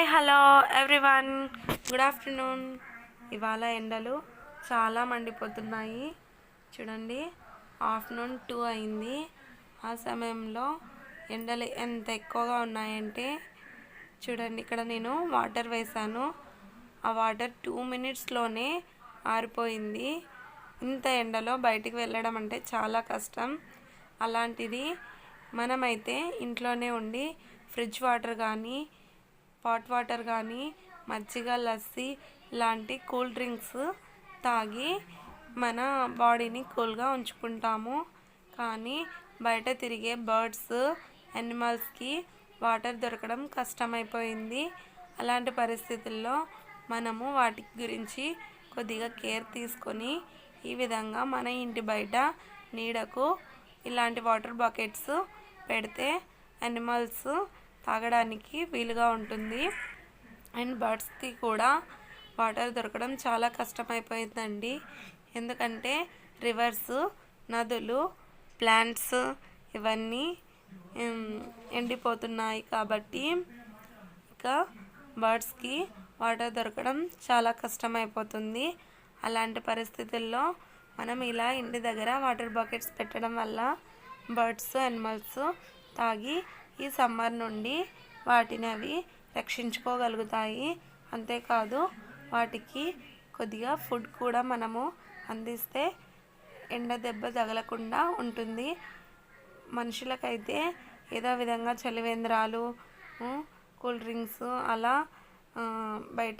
Hi hello everyone. Good afternoon. ఇవాళ ఎండలు చాలా మండిపోతున్నాయి. చూడండి ఆఫ్టర్నూన్ టూ అయింది. ఆ సమయంలో ఎండలు ఎంత ఎక్కువగా ఉన్నాయంటే చూడండి ఇక్కడ నేను వాటర్ వేసాను ఆ వాటర్ టూ మినిట్స్లోనే ఆరిపోయింది. ఇంత ఎండలో బయటికి వెళ్ళడం అంటే చాలా కష్టం. అలాంటిది మనమైతే ఇంట్లోనే ఉండి ఫ్రిడ్జ్ వాటర్ కానీ పాట్ వాటర్ కానీ మజ్జిగ లస్సీ లాంటి కూల్ డ్రింక్స్ తాగి మన బాడీని కూల్గా ఉంచుకుంటాము. కానీ బయట తిరిగే బర్డ్స్ యానిమల్స్కి వాటర్ దొరకడం కష్టమైపోయింది. అలాంటి పరిస్థితుల్లో మనము వాటి గురించి కొద్దిగా కేర్ తీసుకొని ఈ విధంగా మన ఇంటి బయట నీడకు ఇలాంటి వాటర్ బకెట్స్ పెడితే యానిమల్స్ తాగడానికి వీలుగా ఉంటుంది. అండ్ బర్డ్స్కి కూడా వాటర్ దొరకడం చాలా కష్టమైపోయిందండి. ఎందుకంటే రివర్స్ నదులు ప్లాంట్స్ ఇవన్నీ ఎండిపోతున్నాయి కాబట్టి ఇంకా బర్డ్స్కి వాటర్ దొరకడం చాలా కష్టమైపోతుంది. అలాంటి పరిస్థితుల్లో మనం ఇలా ఇంటి దగ్గర వాటర్ బకెట్స్ పెట్టడం వల్ల బర్డ్స్ అనిమల్స్ తాగి ఈ సమ్మర్ నుండి వాటిని అవి రక్షించుకోగలుగుతాయి. అంతేకాదు వాటికి కొద్దిగా ఫుడ్ కూడా మనము అందిస్తే ఎండ దెబ్బ తగలకుండా ఉంటుంది. మనుషులకైతే ఏదో విధంగా చలివేంద్రాలు కూల్ డ్రింక్స్ అలా బయట